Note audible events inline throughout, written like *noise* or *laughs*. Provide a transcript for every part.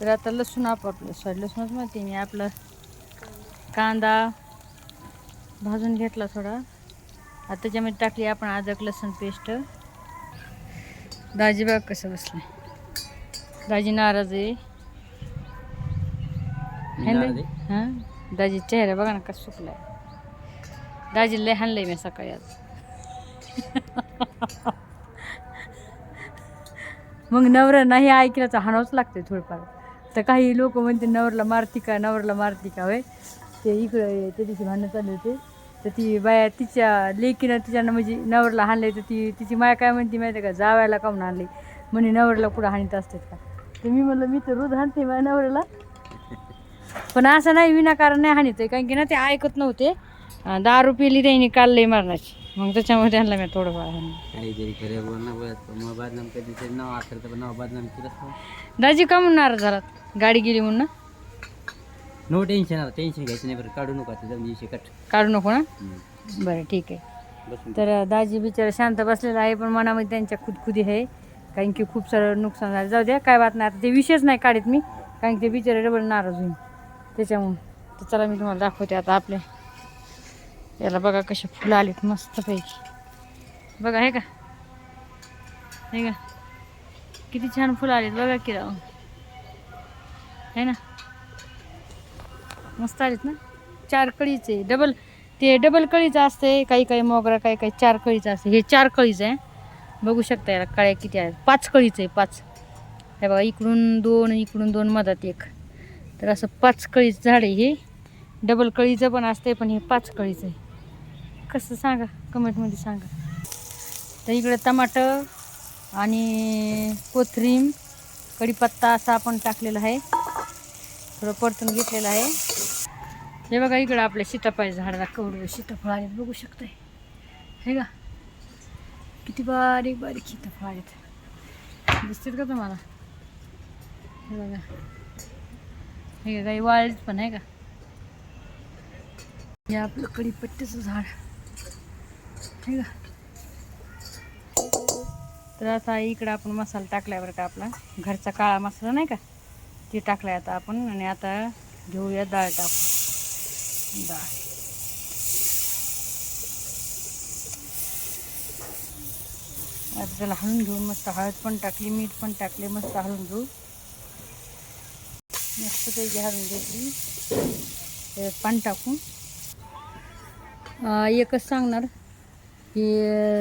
तर आता लसूण आपापलं सॉरी लसूणच माहिती मी आपलं कांदा भाजून घेतला थोडा. आता त्याच्यामध्ये टाकली आपण अद्रक लसूण पेस्ट. दाजी बघ कसं बसलं. दाजी नाराज आहे. है हां? दाजी चेहरा बघा ना कसं सुकलाय. दाजी लय हाणलंय मी सकाळी आज. *laughs* मग नवरा नाही ऐकलं तर हाणावंच लागते थोडंफार. तर काही लोक म्हणते नवरला मारती का नवरला मारती का होय? ते इकडं त्या दिवशी भांडणं चालू होते. तर ती बाया तिच्या लेकीनं तिच्या म्हणजे नवरला हाणले तर ती तिची माया काय म्हणते माहिती का? जावायला काऊन आणले म्हणे नवरला कुठं हाणीत असतात का? तर मी म्हणलं मी तर रोज हाणते माझ्या नवऱ्याला. पण असं नाही विनाकारण नाही हाणीत आहे कारण की ना ते ऐकत नव्हते. दारू पिली त्यांनी काढले मारण्याची मग त्याच्यामुळे त्यांना मी हाणलं. केलं असतं दाजी का म्हणून नाराज झालात? गाडी गेली म्हणून ना? नो टेन्शन आता टेन्शन घ्यायचं नाही बरं काढू नको आता जाऊन दिवशी कट. काढू नको ना. बरं ठीक आहे. तर दाजी बिचारा शांत बसलेला आहे पण मनामध्ये त्यांच्या खुदखुदी आहे. कारण की खूप सारं नुकसान झालं. जाऊ द्या काय बात नाही. आता ते विषयच नाही काढत मी. कारण की ते बिचारे डबल नाराज होईल. त्याच्यामुळं तर चला मी तुम्हाला दाखवते आता आपल्या. याला बघा कसे फुलं आलीत मस्तपैकी. बघा हे का? हे का? किती छान फुलं आलीत. बघा की राव. है ना? मस्त आलेत ना? चार कळीचे डबल ते डबल कळीचं असते काही काही मोगरा काही काही चार कळीचं असते. हे चार कळीचं आहे. बघू शकता याला कळ्या किती आहेत. पाच कळीचं आहे पाच. हे बघा इकडून दोन इकडून दोन मधात एक. तर असं पाच कळीचं झाड आहे हे. डबल कळीचं पण असते पण हे पाच कळीचं आहे. कसं सांगा? कमेंटमध्ये सांगा. तर इकडे टमाटर आणि कोथरीम कढीपत्ता असा आपण टाकलेला आहे. थोडं परतून घेतलेलं आहे. हे बघा इकडं आपल्या सीताफळ झाडाला कवड सीताफळ आहेत बघू शकताय. हे का? किती बारीक बारीक सीताफळ आहेत. दिसतात का तुम्हाला? हे बघा. हे काही वाळत पण आहे का? हे आपलं कडीपत्त्याचं झाड. हे का? तर आता इकडं आपण मसाला टाकल्यावर का आपला. घरचा काळा मसाला नाही का? ते आहे आता आपण आणि आता घेऊया डाळ टाकू डाळ. आता त्याला हळून घेऊ मस्त हळद पण टाकली मीठ पण टाकले मस्त हळून घेऊ. मस्त पैकी हळून घेतली. त्याच्यात पाणी टाकू एकच सांगणार की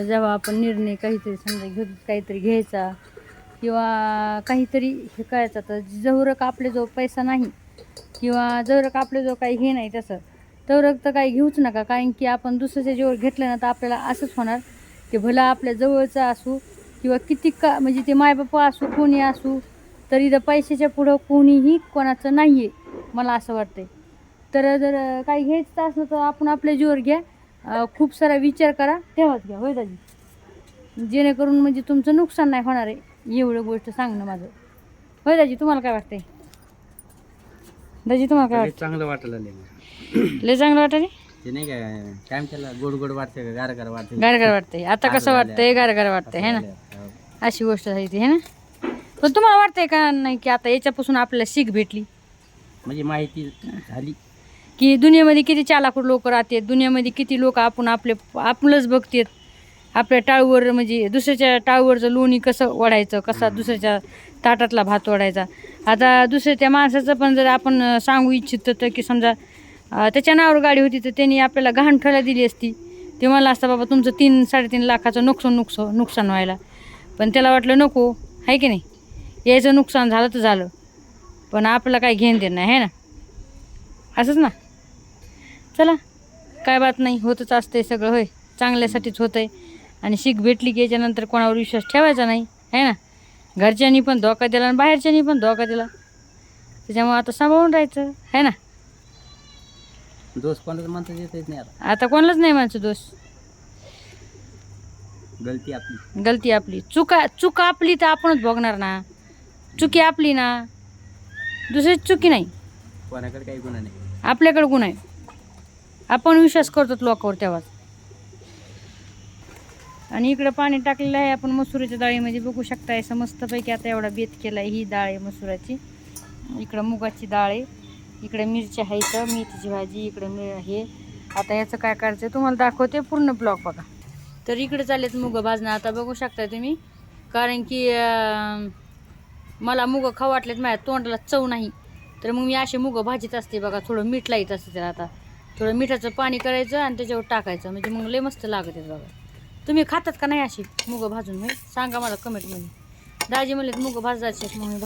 जेव्हा आपण निर्णय काहीतरी समजा घेऊ काहीतरी घ्यायचा किंवा काहीतरी हे करायचं तर जवरंक आपले जो पैसा नाही किंवा जवरक आपले जो काही हे नाही तसं. तवरक तर काही घेऊच नका. कारण की आपण दुसऱ्याच्या जेवर घेतलं ना तर आपल्याला असंच होणार ते भलं आपल्या जवळचं असू किंवा किती का म्हणजे ते मायबापा असू कोणी असू तरी तर पैशाच्या पुढं कोणीही कोणाचं नाही आहे मला असं वाटतंय. तर जर काही घ्यायचं असलं तर आपण आपल्या जीवर घ्या. खूप सारा विचार करा. तेव्हाच घ्या. होय दाजी? जेणेकरून म्हणजे तुमचं नुकसान नाही होणार आहे. एवढं गोष्ट सांगणं माझं. होय दाजी तुम्हाला काय वाटतंय? दाजी तुम्हाला काय चांगलं वाटायला. वाटतं लय चांगलं वाटतं ते नाही काय काय त्याला गोड गोड वाटते का गार गार वाटते गार वाटतंय. आता कसं वाटतंय? गार गार वाटतंय है ना? अशी गोष्ट झाली ती है ना? पण तुम्हाला वाटतंय का नाही की आता याच्यापासून आपल्याला शिक भेटली? म्हणजे माहिती झाली. की दुनियामध्ये किती चालाकूर लोक राहतात दुनियामध्ये किती लोक आपण आपले आपलंच बघतात आपल्या टाळूवर म्हणजे दुसऱ्याच्या टाळूवरचं लोणी कसं ओढायचं कसा दुसऱ्याच्या ताटातला भात ओढायचा. आता दुसऱ्या माणसाचं पण जर आपण सांगू इच्छित तर की समजा त्याच्या नावावर गाडी होती तर त्यांनी आपल्याला गहाण ठेवायला दिली असती. ते मला असतं बाबा तुमचं तीन साडेतीन लाखाचं नुकसान नुकसान नुकसान व्हायला. पण त्याला वाटलं नको आहे की नाही? यायचं नुकसान झालं तर झालं. पण आपल्याला काही घेणं देणं नाही आहे ना? असंच ना? चला काय बात नाही. होतच असते सगळं होय. चांगल्यासाठीच होतं आहे आणि शीख भेटली की याच्यानंतर कोणावर विश्वास ठेवायचा नाही आहे ना? घरच्यांनी पण धोका दिला आणि बाहेरच्यांनी पण धोका दिला. त्याच्यामुळे आता सांभाळून राहायचं आहे ना? दोष कोणाचं म्हणता येत नाही आता. कोणालाच नाही माणसं दोष. गलती आपली. गलती आपली. चुका चूक आपली तर आपणच भोगणार ना. चुकी आपली ना. दुसरी चुकी नाही. कोणाकडे काही गुन्हा नाही. आपल्याकडे गुण आहे. आपण विश्वास करतो लोकांवर तेव्हाच. आणि इकडं पाणी टाकलेलं आहे. आपण मसुराच्या डाळीमध्ये बघू शकता असं मस्तपैकी आता एवढा बेत केला आहे ही डाळ आहे मसुराची. इकडं मुगाची डाळ आहे. इकडं मिरच्या आहे इथं मेथीची भाजी इकडं मी हे. आता याचं काय करायचं तुम्हाला दाखवते पूर्ण ब्लॉक बघा. तर इकडे चाललेत मुगं भाजणं. आता बघू शकता तुम्ही. कारण की मला मुगं खाऊ वाटलेत माझ्या तोंडाला चव नाही. तर मग मी असे मुगं भाजीत असते बघा थोडं मीठ लाईत असते त्याला आता. थोडं मिठाचं पाणी करायचं आणि त्याच्यावर टाकायचं. म्हणजे मग लय मस्त लागते बघा. तुम्ही खातात का नाही अशी मुगं भाजून? होय सांगा मला कमेंटमध्ये दाजी म्हणले मुगं भाजायचे मग मी